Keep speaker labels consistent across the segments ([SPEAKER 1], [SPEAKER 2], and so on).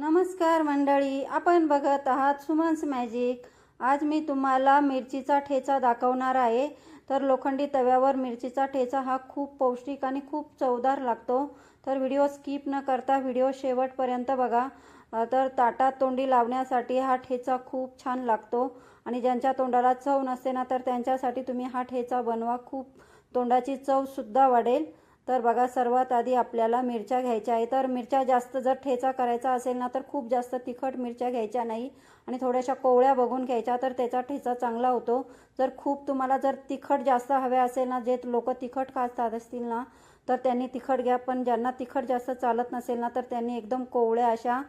[SPEAKER 1] नमस्कार मंडळी आपण बघत आहात सुमन्स मॅजिक. आज मी तुम्हाला मिरचीचा ठेचा दाखवणार आहे. तर लोखंडी तव्यावर मिरचीचा ठेचा हा खूप पौष्टिक आणि खूप चवदार लागतो. तर व्हिडिओ स्किप न करता व्हिडिओ शेवटपर्यंत बघा. तर ताटात तोंडी लावण्यासाठी हा ठेचा खूप छान लागतो. आणि ज्यांच्या तोंडाला चव नसते ना तर त्यांच्यासाठी तुम्ही हा ठेचा बनवा. खूप तोंडाची चवसुद्धा वाढेल. तर बघा सर्वात आधी आपल्याला मिरच्या घ्यायच्या आहे. तर मिरच्या जास्त जर ठेचा करायचा असेल ना तर खूप जास्त तिखट मिरच्या घ्यायच्या नाही. आणि थोड्याशा कोवळ्या बघून घ्यायच्या तर त्याचा ठेचा चांगला होतो. जर खूप तुम्हाला जर तिखट जास्त हवे असेल ना जे लोक तिखट खातात असतील ना तर त्यांनी तिखट घ्या. पण ज्यांना तिखट जास्त चालत नसेल ना तर त्यांनी एकदम कोवळ्या अशा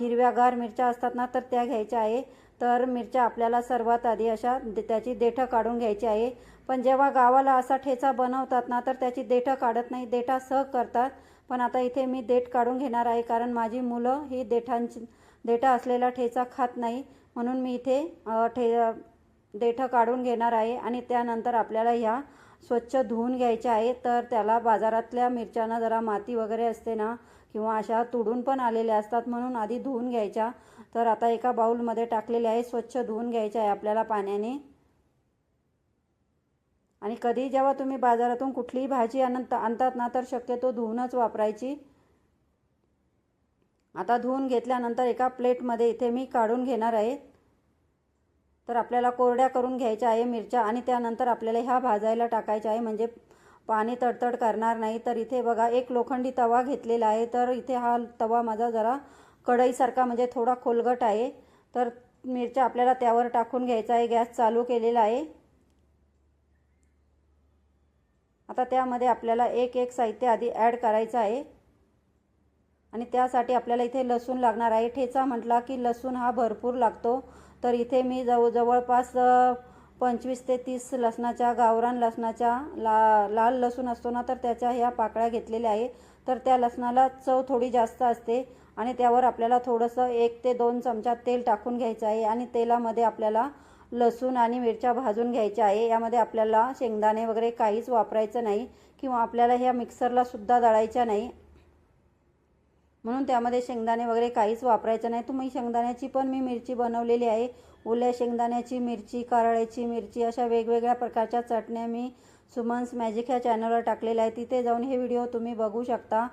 [SPEAKER 1] हिरव्यागार मिरच्या असतात ना तर त्या घ्यायच्या आहे. तर मिरच्या आपल्याला सर्वात आधी अशा दे- त्याची देठं काढून घ्यायची आहे. पण जेव्हा गावाला असा ठेचा बनवतात ना तर त्याची देठं काढत नाही. देठा सह करतात. पण आता इथे मी देठ काढून घेणार आहे कारण माझी मुलं ही देठांची देठा असलेला ठेचा खात नाही. म्हणून मी इथे ठे देठं काढून घेणार आहे आणि त्यानंतर आपल्याला ह्या स्वच्छ धुवून घ्यायच्या आहे तर त्याला बाजारातल्या मिरच्यांना जरा माती वगैरे असते ना किंवा अशा तुडून पण आलेल्या असतात म्हणून आधी धुवून घ्यायच्या. तर आता एका बाऊलमध्ये टाकलेले आहे स्वच्छ धुवून घ्यायच्या आहे आपल्याला पाण्याने. आणि कधी जेव्हा तुम्ही बाजारातून कुठलीही भाजी आणत आणतात ना तर शक्यतो धुवूनच वापरायची. आता धुवून घेतल्यानंतर एका प्लेटमध्ये इथे मी काढून घेणार आहे. तर आपल्याला कोरड्या करून घ्यायच्या आहे मिरच्या आणि त्यानंतर आपल्याला ह्या भाजायला टाकायच्या आहे. म्हणजे पाणी तडतड करणार नाही. तर इथे बघा एक लोखंडी तवा घेतलेला आहे. तर इथे हा तवा माझा जरा कढईसारखा म्हणजे थोडा खोलगट आहे. तर मिरच्या आपल्याला त्यावर टाकून घ्यायचा आहे. गॅस चालू केलेला आहे. आता त्यामध्ये आपल्याला एक एक साहित्य आधी ॲड करायचं आहे. आणि त्यासाठी आपल्याला इथे लसूण लागणार आहे. ठेचा म्हटला की लसूण हा भरपूर लागतो. तर इथे मी जवळ जवळपास पंचवीस ते तीस लसणाच्या गावरान लसणाच्या ला लाल लसूण असतो ना तर त्याच्या ह्या पाकळ्या घेतलेल्या आहे. तर त्या लसणाला चव थोडी जास्त असते आणि त्यावर आपल्याला थोडंसं एक ते दोन चमचा तेल टाकून घ्यायचं आहे. आणि तेलामध्ये आपल्याला लसूण आणि मिरच्या भाजून घ्यायच्या आहे. यामध्ये आपल्याला शेंगदाणे वगैरे काहीच वापरायचं नाही किंवा आपल्याला ह्या मिक्सरला सुद्धा दळायच्या नाही. म्हणून त्यामध्ये शेंगदाणे वगैरे काहीच वापरायचं नाही. तुम्ही शेंगदाण्याची पण मी मिरची बनवलेली आहे. ओल्या शेंगदाण्याची मिरची कारळ्याची मिरची अशा वेगवेगळ्या प्रकारच्या चटण्या मी सुमन्स मॅजिक ह्या चॅनलवर टाकलेल्या आहे तिथे जाऊन हे व्हिडिओ तुम्ही बघू शकता.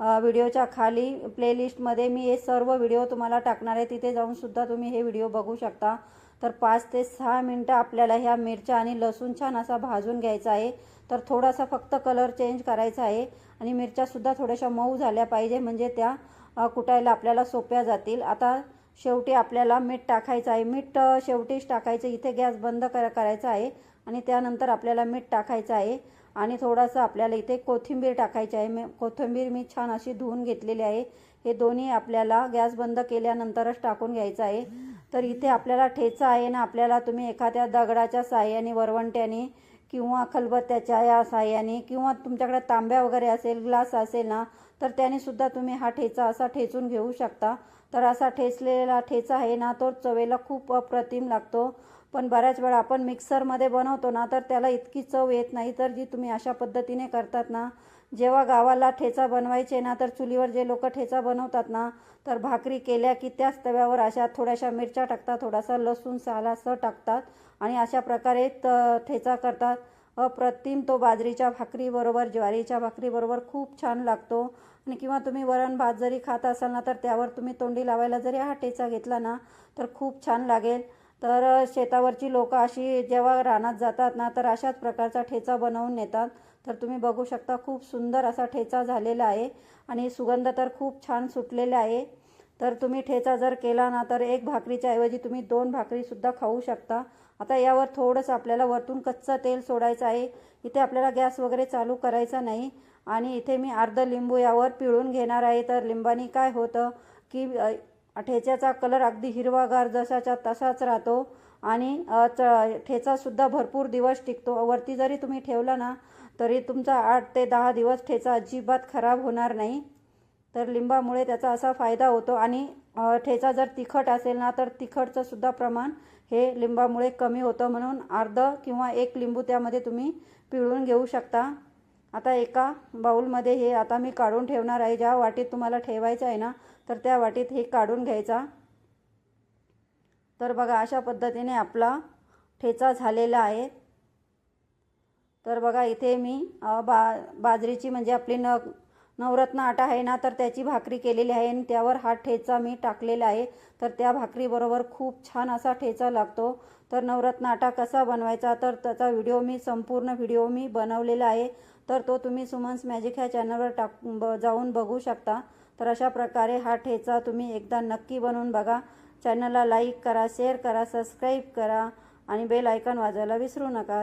[SPEAKER 1] व्हिडिओच्या खाली प्लेलिस्टमध्ये मी हे सर्व व्हिडिओ तुम्हाला टाकणार आहे. तिथे जाऊन सुद्धा तुम्ही हे व्हिडिओ बघू शकता. तर पाच ते सहा मिनटं आपल्याला ह्या मिरच्या आणि लसूण छान असा भाजून घ्यायचा आहे. तर थोडासा फक्त कलर चेंज करायचा आहे. आणि मिरच्यासुद्धा थोड्याशा मऊ झाल्या पाहिजे म्हणजे त्या कुटायला आपल्याला सोप्या जातील. आता शेवटी आपल्याला मीठ टाकायचं आहे. मीठ शेवटीच टाकायचं. इथे गॅस बंद कर करायचा आहे. आणि त्यानंतर आपल्याला मीठ टाकायचं आहे. आणि थोडंसं आपल्याला इथे कोथिंबीर टाकायची आहे. मी कोथिंबीर मी छान अशी धुवून घेतलेली आहे. हे दोन्ही आपल्याला गॅस बंद केल्यानंतरच टाकून घ्यायचं आहे. तर इथे आपल्याला ठेचा आहे ना आपल्याला तुम्ही एखाद्या दगडाच्या साह्याने वरवंट्याने किंवा खलबत्त्याच्या या साह्याने किंवा तुमच्याकडे तांब्या वगैरे असेल ग्लास असेल ना तर त्याने सुद्धा तुम्ही हा ठेचा असा ठेचून घेऊ शकता. तर असा ठेचलेला ठेचा आहे ना तो चवेला खूप अप्रतिम लागतो. पण बऱ्याच वेळा आपण मिक्सरमध्ये बनवतो ना तर त्याला इतकी चव येत नाही तर जी तुम्ही अशा पद्धतीने करतात ना जेव्हा गावाला ठेचा बनवायचे ना तर चुलीवर जे लोक ठेचा बनवतात ना तर भाकरी केल्या की त्याच तव्यावर अशा थोड्याशा मिरच्या टाकतात थोडासा लसूण सालासं टाकतात आणि अशा प्रकारे त ठेचा करतात. अप्रतिम तो बाजरीच्या भाकरीबरोबर ज्वारीच्या भाकरीबरोबर खूप छान लागतो. आणि किंवा तुम्ही वरण भात जरी खात असाल ना तर त्यावर तुम्ही तोंडी लावायला जरी हा ठेचा घेतला ना तर खूप छान लागेल. तर शेतावरची लोकं अशी जेव्हा रानात जातात ना तर अशाच प्रकारचा ठेचा बनवून नेतात. तर तुम्ही बघू शकता खूप सुंदर असा ठेचा झालेला आहे आणि सुगंध तर खूप छान सुटलेला आहे. तर तुम्ही ठेचा जर केला ना तर एक भाकरीच्या ऐवजी तुम्ही दोन भाकरीसुद्धा खाऊ शकता. आता यावर थोडंसं आपल्याला वरतून कच्चं तेल सोडायचं आहे. इथे आपल्याला गॅस वगैरे चालू करायचा नाही. आणि इथे मी अर्ध लिंबू यावर पिळून घेणार आहे. तर लिंबानी काय होतं की ठेच्याचा कलर अगदी हिरवागार जसाच्या तसाच राहतो. आणि च ठेचासुद्धा भरपूर दिवस टिकतो. वरती जरी तुम्ही ठेवला ना तरी तुमचा आठ ते दहा दिवस ठेचा अजिबात खराब होणार नाही. तर लिंबामुळे त्याचा असा फायदा होतो आणि ठेचा जर तिखट असेल ना तर तिखटचं सुद्धा प्रमाण हे लिंबामुळे कमी होतं म्हणून अर्ध किंवा एक लिंबू त्यामध्ये तुम्ही पिळून घेऊ शकता. आता एका बाऊलमध्ये हे आता मी काढून ठेवणार आहे. ज्या वाटीत तुम्हाला ठेवायचं आहे ना तर त्या वाटीत हे काढून घ्यायचा. तर बघा अशा पद्धतीने आपला ठेचा झालेला आहे. तर बघा इथे मी बा बाजरीची म्हणजे आपली न नवरत्न आटा आहे ना तर त्याची भाकरी केलेली आहे आणि त्यावर हा ठेचा मी टाकलेला आहे. तर त्या भाकरीबरोबर खूप छान असा ठेचा लागतो. तर नवरत्न आटा कसा बनवायचा तर त्याचा व्हिडिओ मी संपूर्ण व्हिडिओ मी बनवलेला आहे. तर तो तुम्ही सुमन्स मॅजिक ह्या चॅनलवर टाक ब जाऊन बघू शकता. तर अशा प्रकारे हा ठेचा तुम्ही एकदा नक्की बनवून बघा. चॅनलला लाईक करा शेअर करा सबस्क्राईब करा आणि बेल आयकॉन वाजवायला विसरू नका.